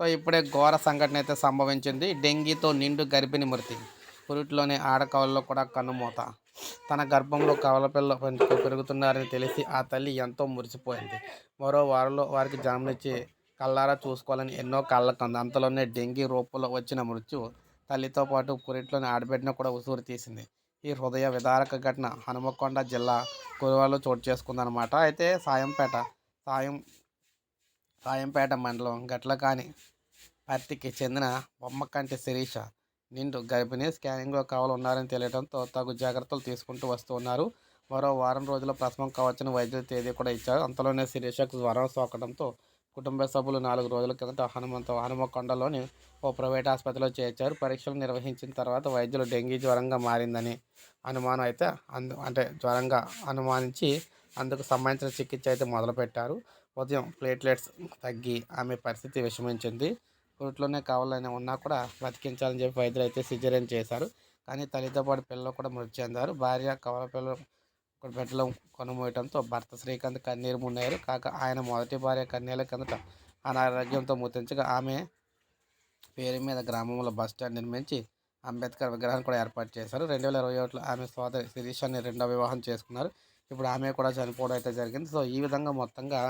So ఇప్పుడే ఘోర సంఘటన అయితే సంభవించింది. డెంగీతో నిండు గర్భిణి మృతి. పురిట్లోని ఆడకవల్లో కూడా కన్నుమూత తన గర్భంలో కవల పిల్ల పెరుగుతున్నారని తెలిసి ఆ తల్లి ఎంతో మురిసిపోయింది. మరో వారంలో వారికి జన్మనిచ్చి కళ్ళారా చూసుకోవాలని ఎన్నో కళ్ళ కంది. అంతలోనే డెంగీ రూపంలో వచ్చిన మృత్యు తల్లితో పాటు పురిట్లోని ఆడబిడ్డను కూడా ఉసూరు తీసింది. ఈ హృదయ విదారక ఘటన హనుమకొండ జిల్లా కురువాలో చోటు చేసుకుందనమాట అయితే సాయంపేట సాయం సాయంపేట మండలం గట్లకాని పత్తికి చెందిన బొమ్మకంటి శిరీష నిండు గర్భిణి స్కానింగ్లో కావాలి ఉన్నారని తెలియడంతో తగు జాగ్రత్తలు తీసుకుంటూ వస్తూ ఉన్నారు. మరో వారం రోజుల్లో ప్రసవం కావచ్చని వైద్యుల తేదీ కూడా ఇచ్చారు. అంతలోనే శిరీషకు జ్వరం సోకడంతో కుటుంబ సభ్యులు నాలుగు రోజుల కిందట హనుమంత హనుమకొండలోని ఓ ప్రైవేట్ ఆసుపత్రిలో చేర్చారు. పరీక్షలు నిర్వహించిన తర్వాత వైద్యులు డెంగీ జ్వరంగా మారిందని అనుమానం అయితే అందు అంటే జ్వరంగా అనుమానించి అందుకు సంబంధించిన చికిత్స అయితే మొదలుపెట్టారు. ఉదయం ప్లేట్లెట్స్ తగ్గి ఆమె పరిస్థితి విషమించింది. పురిట్లోనే కావాలని ఉన్నా కూడా బతికించాలని చెప్పి వైద్యులు అయితే సిజరేన్ చేశారు. కానీ తల్లితో పాటు పిల్లలు కూడా మృతి చెందారు. భార్య కవల పిల్లలు ఒక బిడ్డలు కొనుమోయడంతో భర్త శ్రీకాంత్ కన్నీరు మున్నయ్యారు కాక ఆయన మొదటి భార్య కన్నీళ్ళ కిందట అనారోగ్యంతో మృతించగా ఆమె పేరు మీద గ్రామంలో బస్ స్టాండ్ నిర్మించి అంబేద్కర్ విగ్రహాన్ని కూడా ఏర్పాటు చేశారు. రెండు వేల ఇరవై ఒకటిలో ఆమె సోదరి శిరీషాన్ని రెండో వివాహం చేసుకున్నారు. ఇప్పుడు ఆమె కూడా చనిపోవడం అయితే జరిగింది. సో ఈ విధంగా మొత్తంగా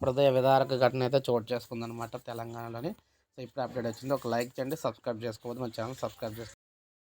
హృదయ విదారక ఘటన అయితే చోటు చేసుకుందనమాట తెలంగాణలోని. సో ఇప్పుడు అప్డేట్ వచ్చింది. ఒక లైక్ చేయండి సబ్స్క్రైబ్ చేసుకోవద్దు. మన ఛానల్ సబ్స్క్రైబ్ చేసుకోండి